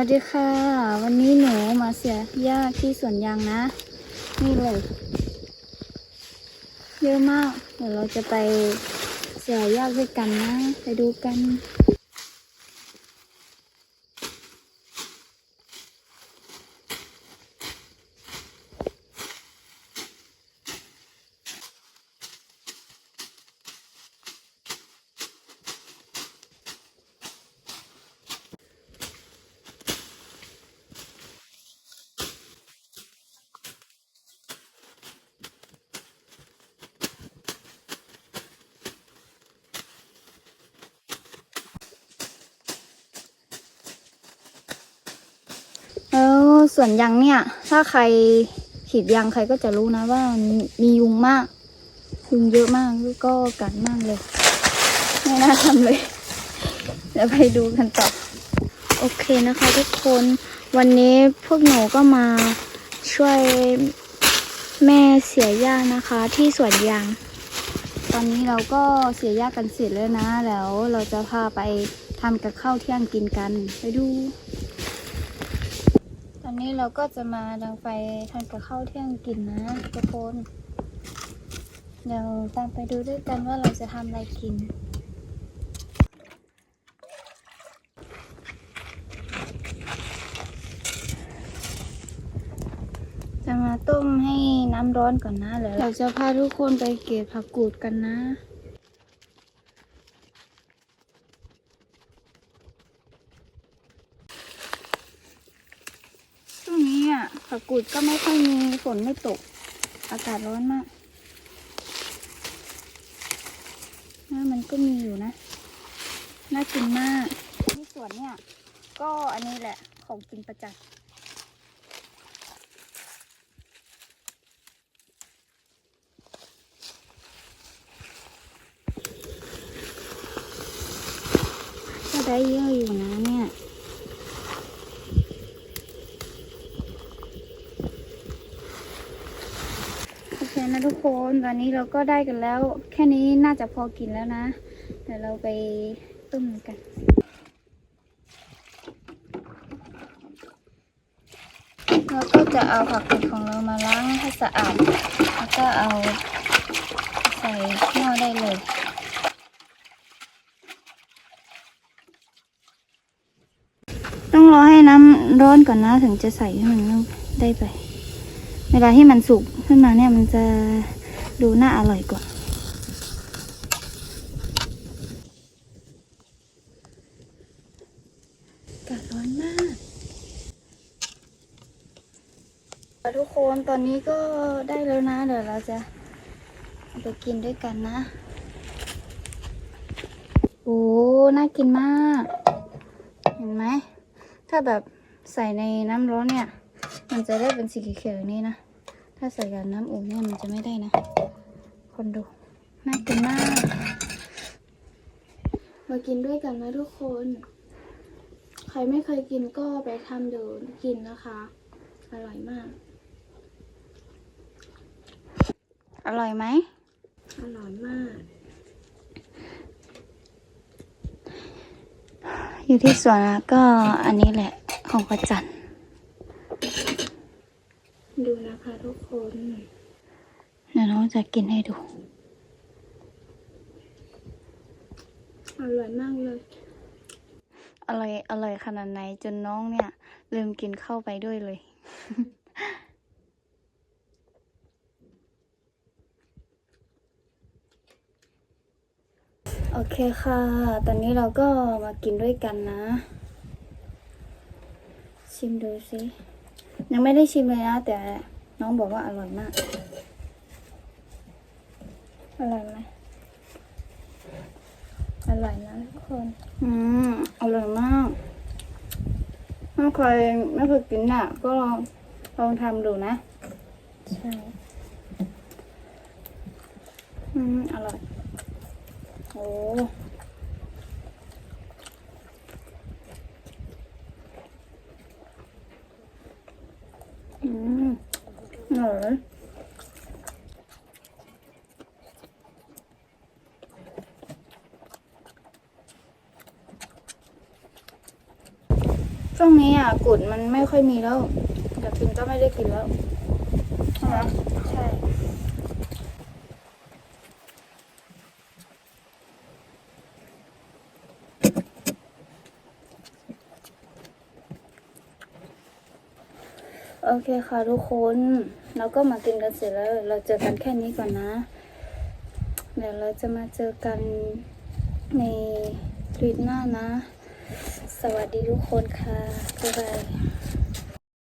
วัสดีค่ะ วันนี้หนูมาเสียหญ้าที่สวนยางนะ นี่เลยเยอะมาก เดี๋ยวเราจะไปเสียหญ้าด้วยกันนะ ไปดูกัน แล้วสวนยางเนี่ย ถ้าใครขีดยางใครก็จะรู้นะว่ามียุงมาก ยุงเยอะมากแล้วก็กัดมากเลย ไม่น่าทำเลยเดี๋ยวไปดูกันต่อ โอเคนะคะทุกคนวันนี้พวกหนูก็มาช่วยแม่เสียหญ้านะคะ ที่สวนยาง ตอนนี้เราก็เสียหญ้ากันเสร็จแล้วนะ แล้วเราจะพาไปทำกับข้าวเที่ยงกินกันไปดู อนนี้เราก็จะมาดังไฟทานกับข้าวเที่ยงกินนะทุกคนเดี๋ยวตามไปดูด้วยกันว่าเราจะทำอะไรกิน จะมาต้มให้น้ำร้อนก่อนนะเดี๋ยวเราจะพาทุกคนไปเก็บผักกูดกันนะ ช่วงนี้อะ ผักกูดก็ไม่ค่อยมีฝนไม่ตก อากาศร้อนมากน้ามันก็มีอยู่นะ น่ากินมากที่สวนเนี่ย ก็อันนี้แหละของกินประจักษ์ก็ได้เยอะอยู่นะเนะทุกคนตอนนี้เราก็ได้กันแล้ว แค่นี้น่าจะพอกินแล้วนะ เดี๋ยวเราไปต้มกันเราก็จะเอาผักกูดของเรามาล้างให้สะอาด แล้วก็เอาใส่หม้อได้เลยต้องรอให้น้ำร้อนก่อนนะถึงจะใส่ให้มันได้ไป เวลาที่มันสุกขึ้นมาเนี่ยมันจะดูน่าอร่อยกว่า อากาศร้อนมากทุกคนตอนนี้ก็ได้แล้วนะ เดี๋ยวเราจะเอาไปกินด้วยกันนะ โอ้ น่ากินมาก เห็นไหม ถ้าแบบใส่ในน้ำร้อนเนี่ย มันจะได้เป็นสีเขียวๆอย่างนี้นะ ถ้าใส่กับน้ำอุ่นเนี่ยมันจะไม่ได้นะ คนดู น่ากินมาก มากินด้วยกันนะทุกคน ใครไม่เคยกินก็ไปทำดูกินนะคะ อร่อยมาก อร่อยไหม อร่อยมาก อยู่ที่สวนอะก็อันนี้แหละของประจัน ดูนะคะทุกคนเดี๋ยวน้องจะกินให้ดู อร่อยมากเลย อร่อย อร่อยขนาดไหนจนน้องเนี่ย ลืมกินเข้าไปด้วยเลย โอเคค่ะ ตอนนี้เราก็มากินด้วยกันนะ ชิมดูสิ ยังไม่ได้ชิมเลยนะ แต่น้องบอกว่าอร่อยมาก อร่อยไหมอร่อยนะทุกคน อืม อร่อยมากถ้าใครไม่เคยกินอะ ก็ลองลองทำดูนะ ใช่ อืม อร่อย โอ้อืม อช่วงนี้อะกุดมันไม่ค่อยมีแล้วอยากกินก็ไม่ได้กินแล้วใช่ไหมใช่ โอเคค่ะทุกคน เราก็มากินกันเสร็จแล้ว เราเจอกันแค่นี้ก่อนนะ เดี๋ยวเราจะมาเจอกันในคลิปหน้านะ สวัสดีทุกคนค่ะบ๊ายบาย